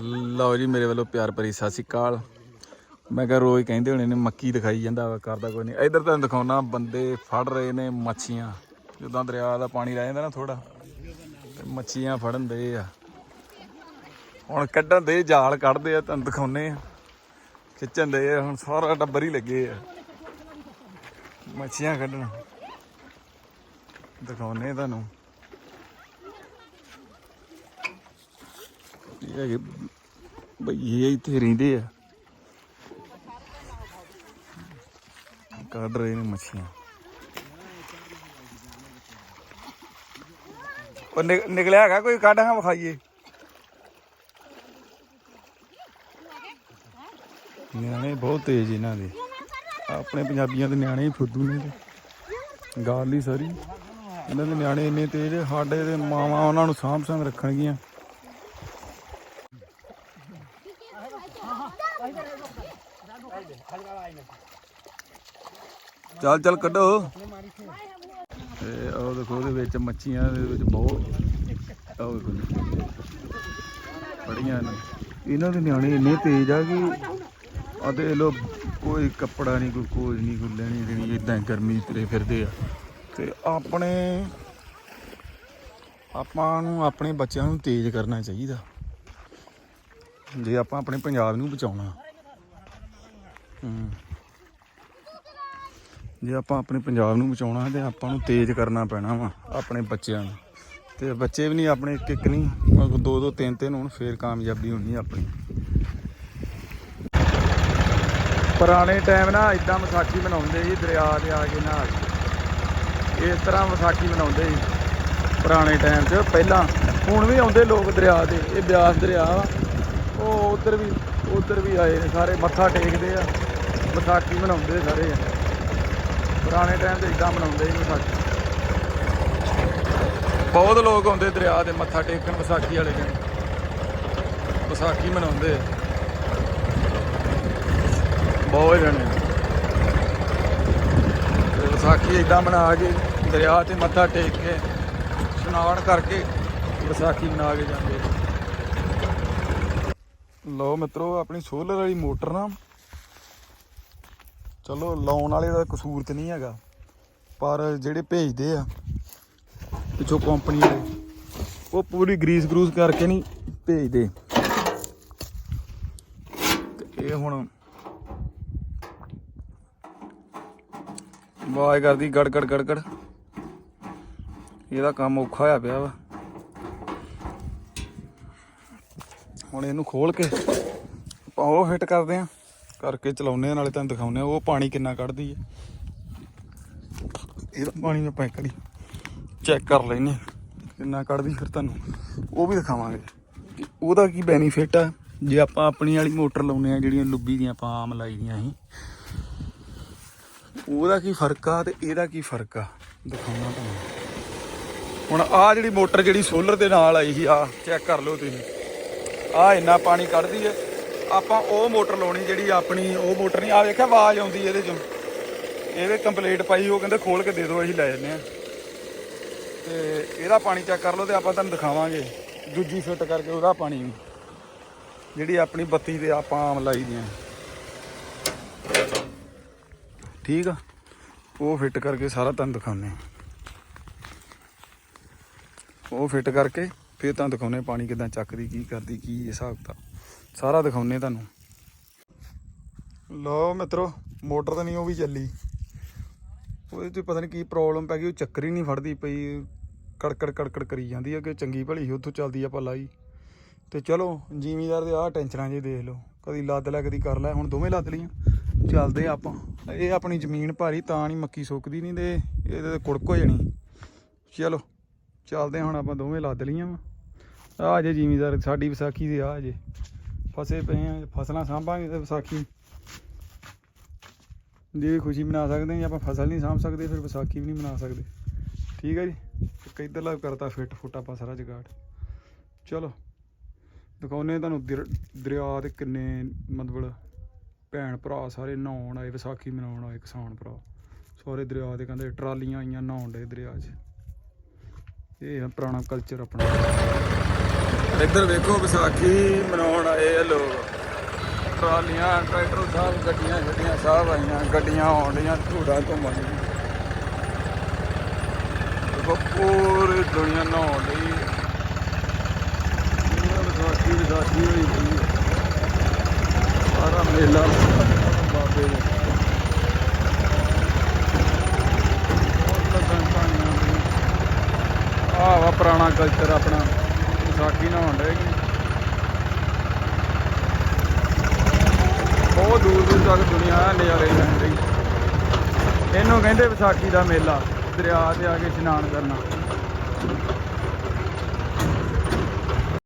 ਲਓ ਜੀ, ਮੇਰੇ ਵੱਲੋਂ ਪਿਆਰ ਭਰੀ ਸਤਿ ਸ਼੍ਰੀ ਅਕਾਲ। ਮੈਂ ਕਿਹਾ ਰੋਜ਼ ਕਹਿੰਦੇ ਹੋਣੇ ਨੇ, ਮੱਕੀ ਦਿਖਾਈ ਜਾਂਦਾ ਵਾ, ਕਰਦਾ ਕੋਈ ਨਹੀਂ। ਇਧਰ ਤੁਹਾਨੂੰ ਦਿਖਾਉਣਾ, ਬੰਦੇ ਫੜ ਰਹੇ ਨੇ ਮੱਛੀਆਂ। ਜਦੋਂ ਦਰਿਆ ਦਾ ਪਾਣੀ ਰਹਿ ਜਾਂਦਾ ਨਾ ਥੋੜਾ ਮੱਛੀਆਂ ਫੜਨ ਦੇ ਆ। ਹੁਣ ਕੱਢਣ ਦੇ, ਜਾਲ ਕੱਢਦੇ ਆ, ਤੁਹਾਨੂੰ ਦਿਖਾਉਨੇ ਆ। ਖਿੱਚਣ ਦੇ ਆ, ਹੁਣ ਸਾਰਾ ਟੱਬਰ ਹੀ ਲੱਗੇ ਆ। ਮੱਛੀਆਂ ਕੱਢਣ। ਦਿਖਾਉਨੇ ਤੁਹਾਨੂੰ। ਇਹ ਹੈਗੇ ਬਈਏ ਇੱਥੇ ਰਹਿੰਦੇ ਆ। ਕੱਢ ਰਹੇ ਨੇ ਮੱਛੀਆਂ। ਉਹ ਨਿਕਲਿਆ ਹੈਗਾ ਕੋਈ? ਕੱਢ ਹਾਂ ਵਿਖਾਈਏ। ਨਿਆਣੇ ਬਹੁਤ ਤੇਜ਼ ਇਹਨਾਂ ਦੇ। ਆਪਣੇ ਪੰਜਾਬੀਆਂ ਦੇ ਨਿਆਣੇ ਹੀ ਫੁੱਦੂ ਨੇ ਗਾਲ ਹੀ ਸਾਰੀ। ਇਹਨਾਂ ਦੇ ਨਿਆਣੇ ਇੰਨੇ ਤੇਜ਼, ਸਾਡੇ ਦੇ ਮਾਵਾਂ ਉਹਨਾਂ ਨੂੰ ਸਾਂਭ ਸਾਂਭ ਰੱਖਣਗੀਆਂ। ਚੱਲ ਚੱਲ ਕੱਢੋ। ਤੇ ਉਹ ਦੇਖੋ, ਉਹਦੇ ਵਿੱਚ ਮੱਛੀਆਂ ਦੇ ਵਿੱਚ ਬਹੁਤ ਉਹ ਦੇਖੋ ਜੀ। ਬੜੀਆਂ ਨੇ। ਇਹਨਾਂ ਦੇ ਨਿਆਣੇ ਇੰਨੇ ਤੇਜ਼ ਆ ਕਿ ਆ ਲੋ ਕੋਈ ਕੱਪੜਾ ਨਹੀਂ, ਕੋਈ ਕੋਈ ਨਹੀਂ, ਕੋਈ ਲੈਣੀ ਦੇਣੀ ਇਦਾਂ ਗਰਮੀ 'ਚ ਫਿਰਦੇ ਆ। ਤੇ ਆਪਣੇ ਆਪਾਂ ਨੂੰ, ਆਪਣੇ ਬੱਚਿਆਂ ਨੂੰ ਤੇਜ਼ ਕਰਨਾ ਚਾਹੀਦਾ। ਜੇ ਆਪਾਂ ਆਪਣੇ ਪੰਜਾਬ ਨੂੰ ਬਚਾਉਣਾ। ਜੇ ਆਪਾਂ ਆਪਣੇ ਪੰਜਾਬ ਨੂੰ ਬਚਾਉਣਾ ਤੇ ਆਪਾਂ ਨੂੰ ਤੇਜ਼ ਕਰਨਾ ਪੈਣਾ ਵਾ ਆਪਣੇ ਬੱਚਿਆਂ ਨੂੰ। ਤੇ ਬੱਚੇ ਵੀ ਨਹੀਂ, ਆਪਣੇ ਇੱਕ ਇੱਕ ਨਹੀਂ ਦੋ ਦੋ ਤਿੰਨ ਤਿੰਨ ਹੋਣ, ਫੇਰ ਕਾਮਯਾਬੀ ਹੋਣੀ ਆਪਣੀ। ਪੁਰਾਣੇ ਟਾਈਮ ਨਾ ਇਦਾਂ ਵਿਸਾਖੀ ਮਨਾਉਂਦੇ ਸੀ, ਦਰਿਆ ਦੇ ਆ ਕੇ ਨਹਾ ਇਸ ਤਰ੍ਹਾਂ ਵਿਸਾਖੀ ਮਨਾਉਂਦੇ ਸੀ ਪੁਰਾਣੇ ਟਾਈਮ 'ਚ। ਪਹਿਲਾਂ ਹੁਣ ਵੀ ਆਉਂਦੇ ਲੋਕ ਦਰਿਆ ਦੇ, ਇਹ ਬਿਆਸ ਦਰਿਆ ਵਾ। ਉਹ ਉਧਰ ਵੀ ਉਧਰ ਵੀ ਆਏ ਨੇ ਸਾਰੇ, ਮੱਥਾ ਟੇਕਦੇ ਆ। ਵਿਸਾਖੀ ਮਨਾਉਂਦੇ ਸਾਰੇ ਜਣੇ। ਪੁਰਾਣੇ ਟਾਈਮ ਤੇ ਇਦਾਂ ਮਨਾਉਂਦੇ ਸੀ ਵਿਸਾਖੀ। ਬਹੁਤ ਲੋਕ ਆਉਂਦੇ ਦਰਿਆ ਦੇ ਮੱਥਾ ਟੇਕਣ ਵਿਸਾਖੀ ਵਾਲੇ ਦਿਨ। ਵਿਸਾਖੀ ਮਨਾਉਂਦੇ। ਬਹੁਤ ਜਣੇ। ਵਿਸਾਖੀ ਇਦਾਂ ਮਨਾ ਕੇ ਦਰਿਆ ਤੇ ਮੱਥਾ ਟੇਕ ਕੇ ਇਸ਼ਨਾਨ ਕਰਕੇ ਵਿਸਾਖੀ ਮਨਾ ਕੇ ਜਾਂਦੇ। ਆ। ਲਓ ਮਿੱਤਰੋ, ਆਪਣੀ ਸੋਲਰ ਵਾਲੀ ਮੋਟਰ ਨਾ ਚਲੋ, ਲਾਉਣ ਵਾਲੇ ਦਾ ਕਸੂਰ ਤੇ ਨਹੀਂ ਹੈਗਾ, ਪਰ ਜਿਹੜੇ ਭੇਜਦੇ ਆ, ਪਿੱਛੋਂ ਕੰਪਨੀ ਵਾਲੇ, ਉਹ ਪੂਰੀ ਗਰੀਸ ਗਰੂਸ ਕਰਕੇ ਨਹੀਂ ਭੇਜਦੇ। ਇਹ ਹੁਣ ਆਵਾਜ਼ ਕਰਦੀ ਗੜ ਗੜ ਗੜ ਗੜ ਇਹਦਾ ਕੰਮ ਔਖਾ ਹੋਇਆ ਪਿਆ ਵਾ। ਹੁਣ ਇਹਨੂੰ ਖੋਲ ਕੇ ਆਪਾਂ ਉਹ ਫਿੱਟ ਕਰਦੇ ਆ। ਕਰਕੇ ਚਲਾਉਨੇ ਆ, ਨਾਲੇ ਤੁਹਾਨੂੰ ਦਿਖਾਉਨੇ ਆ, ਉਹ ਪਾਣੀ ਕਿੰਨਾ ਕੱਢਦੀ ਹੈ ਇਹਦਾ ਪਾਣੀ ਆਪਾਂ ਇੱਕ ਵਾਰੀ ਚੈੱਕ ਕਰ ਲੈਨੇ ਕਿੰਨਾ ਕੱਢਦੀ ਫਿਰ ਤੁਹਾਨੂੰ। ਉਹ ਵੀ ਦਿਖਾਵਾਂਗੇ। ਕਿ ਉਹਦਾ ਕੀ ਬੈਨੀਫਿਟ ਆ? ਜੇ ਆਪਾਂ ਆਪਣੀ ਵਾਲੀ ਮੋਟਰ ਲਾਉਨੇ ਆ, ਜਿਹੜੀਆਂ ਲੁੱਬੀ ਦੀਆਂ ਆਪਾਂ ਆਮ ਲਾਈ ਦੀਆਂ ਸੀ। ਉਹਦਾ ਕੀ ਫ਼ਰਕ ਆ ਤੇ ਇਹਦਾ ਕੀ ਫ਼ਰਕ ਆ? ਦਿਖਾਉਣਾ ਤੁਹਾਨੂੰ। ਹੁਣ ਆ ਜਿਹੜੀ ਮੋਟਰ ਜਿਹੜੀ ਸੋਲਰ ਦੇ ਨਾਲ ਆਈ ਸੀ ਆ ਚੈੱਕ ਕਰ ਲਓ ਤੁਸੀਂ। ਆ ਇੰਨਾ ਪਾਣੀ ਕੱਢਦੀ ਹੈ ਆਪਾਂ ਉਹ ਮੋਟਰ ਲਾਉਣੀ ਜਿਹੜੀ ਆਪਣੀ, ਉਹ ਮੋਟਰ ਨਹੀਂ ਆ ਵੇਖਿਆ ਆਵਾਜ਼ ਆਉਂਦੀ ਇਹਦੇ ਚੋਂ। ਇਹਦੇ ਕੰਪਲੀਟ ਪਾਈ, ਉਹ ਕਹਿੰਦੇ ਖੋਲ ਕੇ ਦੇ ਦਿਓ, ਅਸੀਂ ਲੈ ਜੰਨੇ ਆ ਤੇ ਇਹਦਾ ਪਾਣੀ ਚੈੱਕ ਕਰ ਲਓ ਤੇ ਆਪਾਂ ਤੁਹਾਨੂੰ ਦਿਖਾਵਾਂਗੇ। ਦੂਜੀ ਫਿੱਟ ਕਰਕੇ ਉਹਦਾ ਪਾਣੀ ਜਿਹੜੀ ਆਪਣੀ ਬੱਤੀ ਤੇ ਆਪਾਂ ਆਮ ਲਾਈ ਦੀਆਂ। ਠੀਕ ਆ? ਉਹ ਫਿੱਟ ਕਰਕੇ ਸਾਰਾ ਤੁਹਾਨੂੰ ਦਿਖਾਉਂਦੇ ਆ ਉਹ ਫਿੱਟ ਕਰਕੇ ਫਿਰ ਤੁਹਾਨੂੰ ਦਿਖਾਉਂਦੇ ਪਾਣੀ ਕਿਦਾਂ ਚੱਕਦੀ, ਕੀ ਕਰਦੀ, ਕੀ ਹਿਸਾਬ ਤਾਂ ਸਾਰਾ ਦਿਖਾਉਂਦੇ ਤੁਹਾਨੂੰ। ਲਓ ਮਿੱਤਰੋ, ਮੋਟਰ ਤਾਂ ਨਹੀਂ, ਉਹ ਵੀ ਚੱਲੀ। ਉਹਦੇ ਤੇ ਪਤਾ ਨਹੀਂ ਕੀ ਪ੍ਰੋਬਲਮ ਪੈ ਗਈ, ਉਹ ਚੱਕਰ ਹੀ ਨਹੀਂ ਫੜਦੀ ਪਈ। ਕੜਕੜ ਕੜਕੜ ਕਰੀ ਜਾਂਦੀ ਹੈ ਕਿ ਚੰਗੀ ਭਲੀ ਉੱਥੋਂ ਚੱਲਦੀ ਆ ਆਪਾਂ ਲਾਈ ਤੇ ਚਲੋ, ਜ਼ਿਮੀਦਾਰ ਦੇ ਆਹ ਟੈਨਸ਼ਨਾਂ ਜੇ ਦੇਖ ਲਓ। ਕਦੀ ਲੱਦ ਲੈ, ਕਦੀ ਕਰ ਲੈ, ਹੁਣ ਦੋਵੇਂ ਲੱਦ ਲਈਆਂ। ਚੱਲਦੇ ਆਪਾਂ। ਇਹ ਆਪਣੀ ਜ਼ਮੀਨ ਭਾਰੀ, ਤਾਂ ਨਹੀਂ ਮੱਕੀ ਸੁੱਕਦੀ ਨਹੀਂ ਤੇ ਇਹਦੇ ਤੇ ਕੁੜਕ ਹੋ ਜਾਣੀ। ਚਲੋ, ਚੱਲਦੇ ਹਾਂ ਹੁਣ ਆਪਾਂ ਦੋਵੇਂ ਲੱਦ ਲਈਆਂ ਵਾ। ਆ ਜੇ ਜ਼ਿਮੀਦਾਰ, ਸਾਡੀ ਵਿਸਾਖੀ ਦੇ ਆ ਜੇ। ਫਸੇ ਪਏ ਆ, ਫਸਲਾਂ ਸਾਂਭਾਂਗੇ ਤੇ ਵਿਸਾਖੀ। ਦੀ ਖੁਸ਼ੀ ਮਨਾ ਸਕਦੇ ਹਾਂ ਜੇ ਆਪਾਂ ਫਸਲ ਨਹੀਂ ਸਾਂਭ ਸਕਦੇ, ਫਿਰ ਵਿਸਾਖੀ ਵੀ ਨਹੀਂ ਮਨਾ ਸਕਦੇ। ਠੀਕ ਹੈ ਜੀ? ਇੱਕ ਇੱਧਰਲਾ ਕਰਤਾ ਫਿੱਟ ਫੁੱਟ ਆਪਾਂ ਸਾਰਾ ਜਗਾੜ। ਚਲੋ ਦਿਖਾਉਨੇ ਤੁਹਾਨੂੰ ਦਰ- ਦਰਿਆ ਦੇ ਕਿੰਨੇ ਮਤਲਬ ਭੈਣ ਭਰਾ ਸਾਰੇ ਨਹਾਉਣ ਆਏ, ਵਿਸਾਖੀ ਮਨਾਉਣ ਆਏ, ਕਿਸਾਨ ਭਰਾ। ਸਾਰੇ ਦਰਿਆ ਦੇ ਕਹਿੰਦੇ ਟਰਾਲੀਆਂ ਆਈਆਂ ਨਹਾਉਣ ਦੇ ਦਰਿਆ 'ਚ। ਇਹ ਹੈ ਪੁਰਾਣਾ ਕਲਚਰ ਆਪਣਾ। ਇੱਧਰ ਵੇਖੋ ਵਿਸਾਖੀ ਮਨਾਉਣ ਆਏ ਆ ਲੋਕ। ਟਰਾਲੀਆਂ, ਟਰੈਕਟਰ ਸਾਹਿਬ ਗੱਡੀਆਂ ਗੱਡੀਆਂ ਸਾਹਿਬ ਆਈਆਂ ਗੱਡੀਆਂ ਆਉਣ ਡੀਆਂ ਧੂੜਾ ਘੁੰਮਣ ਡੀਆਂ ਦੇਖੋ, ਪੂਰੀ ਦੁਨੀਆ ਨਹਾਉਣ ਲਈ ਵਿਸਾਖੀ ਵਿਸਾਖੀ ਹੋਈ ਸੀ ਸਾਰਾ ਮੇਲਾ ਬਾਬੇ ਦੇ। ਆਹ ਵਾ ਪੁਰਾਣਾ ਕਲਚਰ ਆਪਣਾ। ਵਿਸਾਖੀ ਨਹਾਉਣ ਰਹੇਗੀ ਬਹੁਤ ਦੂਰ ਦੂਰ ਤੱਕ ਦੁਨੀਆ ਨਜ਼ਾਰੇ ਲੈਂਦੀ ਇਹਨੂੰ ਕਹਿੰਦੇ ਵਿਸਾਖੀ ਦਾ ਮੇਲਾ, ਦਰਿਆ ਤੇ ਆ ਕੇ ਇਸ਼ਨਾਨ ਕਰਨਾ।